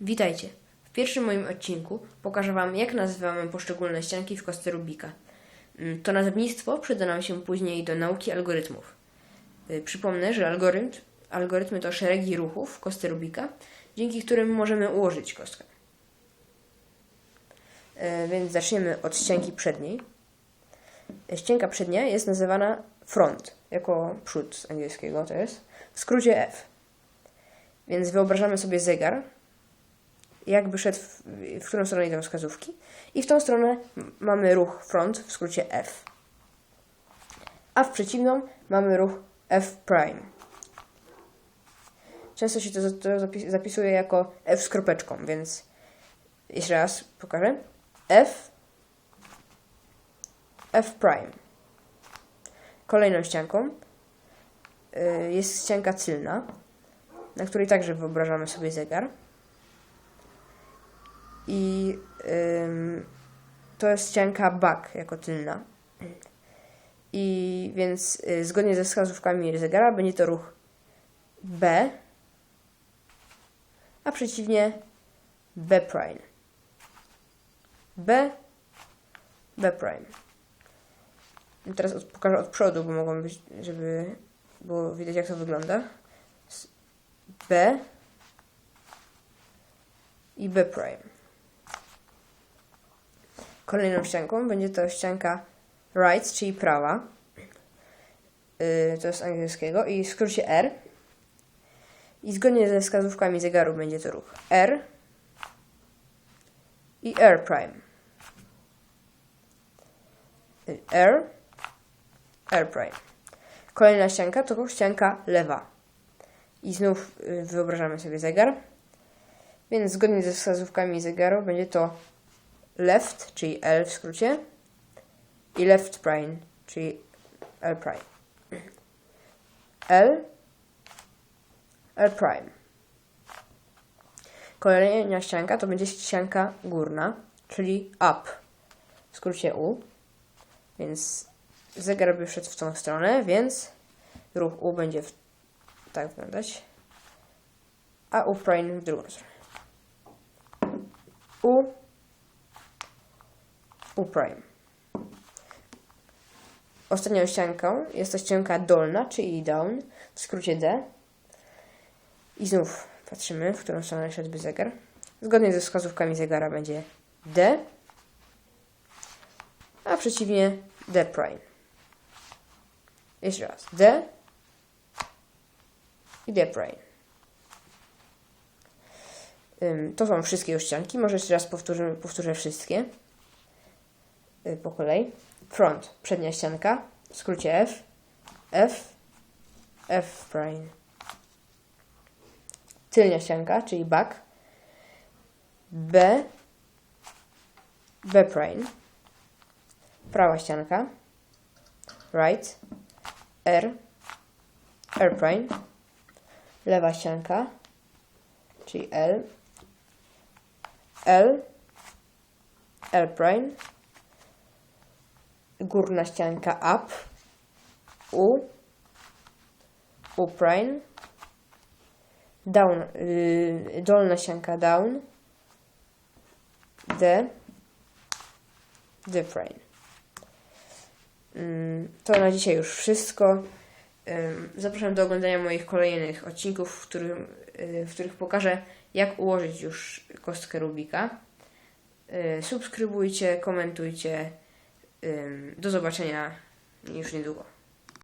Witajcie! W pierwszym moim odcinku pokażę Wam, jak nazywamy poszczególne ścianki w kostce Rubika. Mm, To nazewnictwo przyda nam się później do nauki algorytmów. Y, Przypomnę, że algorytm, algorytmy to szeregi ruchów w kostce Rubika, dzięki którym możemy ułożyć kostkę. Y, Więc zaczniemy od ścianki przedniej. Y, Ścianka przednia jest nazywana front, jako przód z angielskiego to jest, w skrócie F. Więc wyobrażamy sobie zegar, jakby szedł w, w którą stronę idą wskazówki. I w tą stronę mamy ruch front, w skrócie F. A w przeciwną mamy ruch F. Często się to, to zapis- zapisuje jako F z kropeczką, więc jeszcze raz pokażę. F F. Kolejną ścianką y, jest ścianka tylna, na której także wyobrażamy sobie zegar. I ym, to jest ścianka back jako tylna. I więc y, zgodnie ze wskazówkami zegara będzie to ruch B, a przeciwnie B prime. B, B prime. I teraz od, pokażę od przodu, bo mogą być, żeby było widać jak to wygląda. B i B prime. Kolejną ścianką będzie to ścianka right, czyli prawa. Yy, to jest angielskiego i w skrócie R. I zgodnie ze wskazówkami zegaru będzie to ruch R i R prime. Y, R, R prime. Kolejna ścianka to ścianka lewa. I znów y, wyobrażamy sobie zegar. Więc zgodnie ze wskazówkami zegaru będzie to left, czyli L w skrócie, i left prime, czyli L prime. L, L prime. Kolejna ścianka to będzie ścianka górna, czyli up, w skrócie U. Więc zegar by szedł w tą stronę, więc ruch U będzie w, tak wyglądać, a U prime w drugą stronę. U U prime. Ostatnią ścianką jest to ścianka dolna, czyli down, w skrócie D. I znów patrzymy, w którą stronę szedłby zegar. Zgodnie ze wskazówkami zegara będzie D, a przeciwnie D prime. Jeszcze raz. D i D prime. To są wszystkie już ścianki. Może jeszcze raz powtórzę, powtórzę wszystkie po kolei. Front, przednia ścianka, w skrócie F, F, F prime. Tylnia ścianka, czyli back, B, B prime. Prawa ścianka, right, R, R prime. Lewa ścianka, czyli L, L, L prime górna ścianka up, U, U prime, down, yy, dolna ścianka down, D, D prime. To na dzisiaj już wszystko. Zapraszam do oglądania moich kolejnych odcinków, w, yy, w których pokażę, jak ułożyć już kostkę Rubika. Yy, Subskrybujcie, komentujcie. Do zobaczenia już niedługo.